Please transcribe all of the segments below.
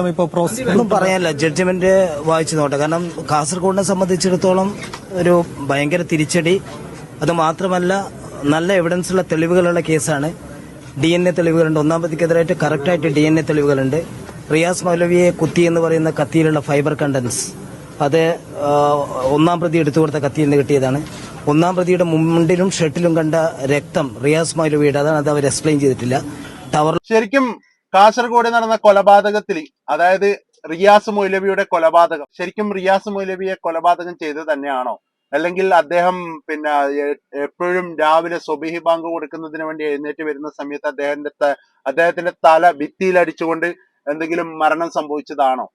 ഒന്നും പറയാനില്ല. ജഡ്ജ്മെന്റ് വായിച്ചു നോട്ടെ കാരണം കാസർഗോഡിനെ സംബന്ധിച്ചിടത്തോളം ഒരു ഭയങ്കര തിരിച്ചടി. അത് മാത്രമല്ല നല്ല എവിഡൻസ് ഉള്ള തെളിവുകളുള്ള കേസാണ്. ഡി എൻ എ തെളിവുകളുണ്ട്. ഒന്നാം പ്രതിക്കെതിരായിട്ട് കറക്റ്റായിട്ട് ഡി എൻ എ തെളിവുകളുണ്ട്. റിയാസ് മൗലവിയെ കുത്തി എന്ന് പറയുന്ന കത്തിയിലുള്ള ഫൈബർ കണ്ടൻസ് അത് ഒന്നാം പ്രതി എടുത്തു കൊടുത്ത കത്തിയിൽ നിന്ന് കിട്ടിയതാണ്. ഒന്നാം പ്രതിയുടെ മുണ്ടിലും ഷർട്ടിലും കണ്ട രക്തം റിയാസ് മൗലവിയുടെ അതാണ് അത് അവർ എക്സ്പ്ലെയിൻ ചെയ്തിട്ടില്ല. ടവർ ശരിക്കും കാസർഗോഡ് നടന്ന കൊലപാതകത്തിൽ അതായത് റിയാസ് മൗലവിയുടെ കൊലപാതകം ശരിക്കും റിയാസ് മൗലവിയെ കൊലപാതകം ചെയ്തത് തന്നെയാണോ? അല്ലെങ്കിൽ അദ്ദേഹം പിന്നെ എപ്പോഴും രാവിലെ സ്വബിഹി ബാങ്ക് കൊടുക്കുന്നതിന് വേണ്ടി എഴുന്നേറ്റ് വരുന്ന സമയത്ത് അദ്ദേഹത്തിന്റെ അദ്ദേഹത്തിന്റെ തല ഭിത്തിയിൽ അടിച്ചുകൊണ്ട് എന്തെങ്കിലും മരണം സംഭവിച്ചതാണോ?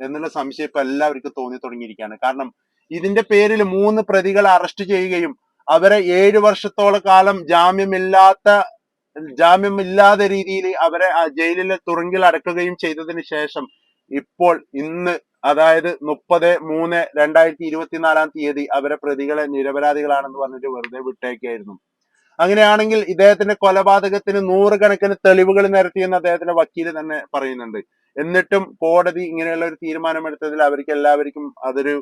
എന്നുള്ള സംശയം ഇപ്പൊ എല്ലാവർക്കും തോന്നി തുടങ്ങിയിരിക്കുകയാണ്. കാരണം ഇതിന്റെ പേരിൽ മൂന്ന് പ്രതികളെ അറസ്റ്റ് ചെയ്യുകയും അവരെ ഏഴു വർഷത്തോളം കാലം ജാമ്യമില്ലാത്ത ജാമ്യമില്ലാത്ത രീതിയിൽ അവരെ ആ ജയിലിലെ തുറങ്കിൽ അടക്കുകയും ചെയ്തതിന് ശേഷം ഇപ്പോൾ ഇന്ന് അതായത് മുപ്പത് മൂന്ന് രണ്ടായിരത്തി ഇരുപത്തിനാലാം തീയതി അവരെ പ്രതികളെ നിരപരാധികളാണെന്ന് പറഞ്ഞിട്ട് വെറുതെ വിട്ടേക്കായിരുന്നു. അങ്ങനെയാണെങ്കിൽ ഇദ്ദേഹത്തിന്റെ കൊലപാതകത്തിന് നൂറുകണക്കിന് തെളിവുകൾ നിരത്തിയെന്ന് അദ്ദേഹത്തിന്റെ വക്കീൽ തന്നെ പറയുന്നുണ്ട്. എന്നിട്ടും കോടതി ഇങ്ങനെയുള്ള ഒരു തീരുമാനമെടുത്തതിൽ അവർക്ക് എല്ലാവർക്കും അതൊരു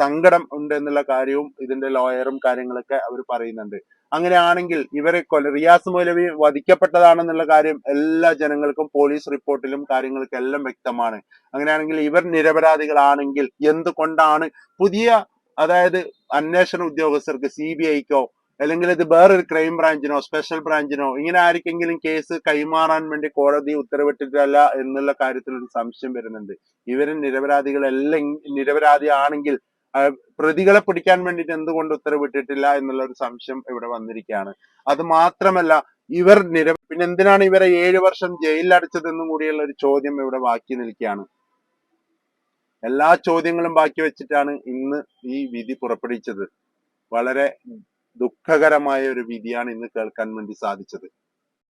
സങ്കടം ഉണ്ട് എന്നുള്ള കാര്യവും ഇതിന്റെ ലോയറും കാര്യങ്ങളൊക്കെ അവർ പറയുന്നുണ്ട്. അങ്ങനെയാണെങ്കിൽ ഇവരെ കൊല റിയാസ് മൗലവി വധിക്കപ്പെട്ടതാണെന്നുള്ള കാര്യം എല്ലാ ജനങ്ങൾക്കും പോലീസ് റിപ്പോർട്ടിലും കാര്യങ്ങൾക്കും എല്ലാം വ്യക്തമാണ്. അങ്ങനെയാണെങ്കിൽ ഇവർ നിരപരാധികളാണെങ്കിൽ എന്തുകൊണ്ടാണ് പുതിയ അതായത് അന്വേഷണ ഉദ്യോഗസ്ഥർക്ക് സി ബി ഐക്കോ അല്ലെങ്കിൽ ഇത് വേറൊരു ക്രൈം ബ്രാഞ്ചിനോ സ്പെഷ്യൽ ബ്രാഞ്ചിനോ ഇങ്ങനെ ആർക്കെങ്കിലും കേസ് കൈമാറാൻ വേണ്ടി കോടതി ഉത്തരവിട്ടിട്ടല്ല എന്നുള്ള കാര്യത്തിൽ ഒരു സംശയം വരുന്നുണ്ട്. ഇവരും നിരപരാധികളെല്ലാം നിരപരാധി ആണെങ്കിൽ പ്രതികളെ പിടിക്കാൻ വേണ്ടിയിട്ട് എന്തുകൊണ്ട് ഉത്തരവിട്ടിട്ടില്ല എന്നുള്ള ഒരു സംശയം ഇവിടെ വന്നിരിക്കുകയാണ്. അത് മാത്രമല്ല ഇവർ നിര പിന്നെ എന്തിനാണ് ഇവരെ ഏഴ് വർഷം ജയിലിൽ അടച്ചതെന്നും കൂടിയുള്ള ഒരു ചോദ്യം ഇവിടെ ബാക്കി നിൽക്കുകയാണ്. എല്ലാ ചോദ്യങ്ങളും ബാക്കി വെച്ചിട്ടാണ് ഇന്ന് ഈ വിധി പുറപ്പെടുവിച്ചത്. വളരെ ദുഃഖകരമായ ഒരു വിധിയാണ് ഇന്ന് കേൾക്കാൻ വേണ്ടി സാധിച്ചത്.